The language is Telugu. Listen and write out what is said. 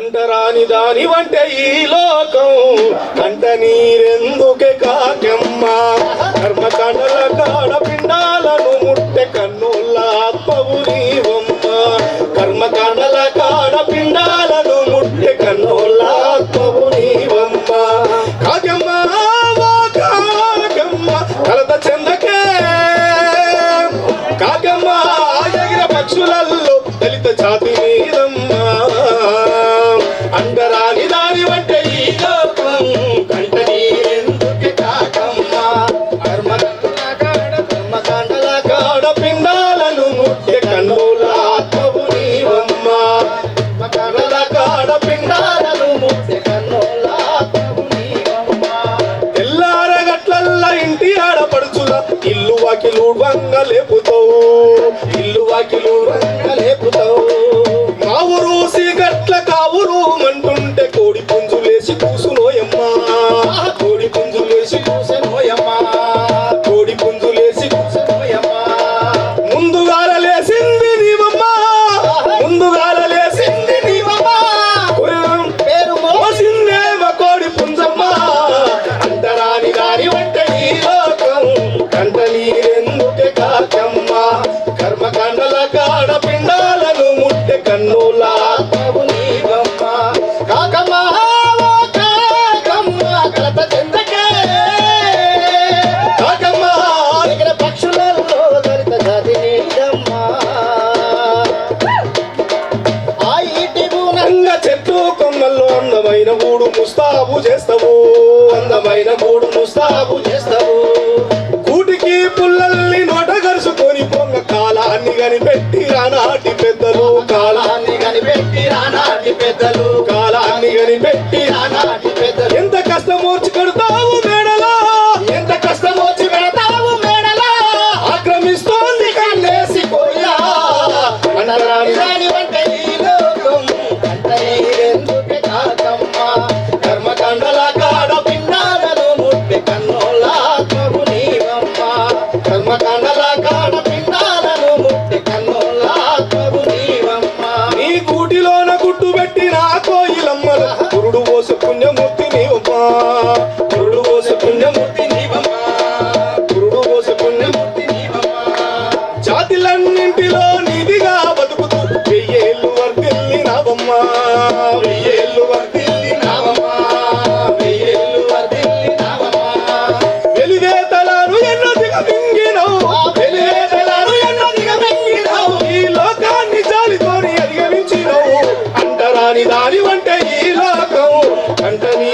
అంటరాని దాని వంటే ఈ లోకం. కంట నీరెందుకే కండల కర్మకాండల కాడపిండాలను ముట్టె కన్నుల ఆత్మవు కండల కాడ పిండాలను ముట్టె కన్నుల ఆత్మవు నీవమ్మ. కాకమ్మ కాకమ్మ కలత చెందకే. కాకమ్మ ఆగిన పక్షులల్లో దళిత జాతి రంగలేపుతావు. ఇల్లు వాకిలు రంగలేపుతావు. ముస్తాబు చేస్తావు అందమైన మూడు ముస్తాబు చేస్తావు కూటికి పుల్లల్ని నోట గరుచుకొని పొంగ కాలాన్ని కనిపెట్టి రానాటి పెద్దలు. కాలాన్ని కనిపెట్టి రానాటి పెద్దలు. కాలాన్ని కనిపెట్టి రానాటి పెద్దలు. ఎంత కష్టం జాతిలన్నింటిలో నిధిగా బతుకుతూ వెయ్యేళ్ళు వర్తిల్లి నావమ్మ. వెయ్యేళ్ళు వర్తిల్లి నావమ్మ. వెయ్యేళ్ళు వర్తిల్లి నావమ్మ. వెలివేతలను ఎన్నో దిగమింగినవు. వెలివేతలను ఎన్నో దిగమింగినవు. ఈ లోకాన్ని జాలితోని అధిగమించినవు. అంటరాని దాని ఈ లోకం. కంటనీ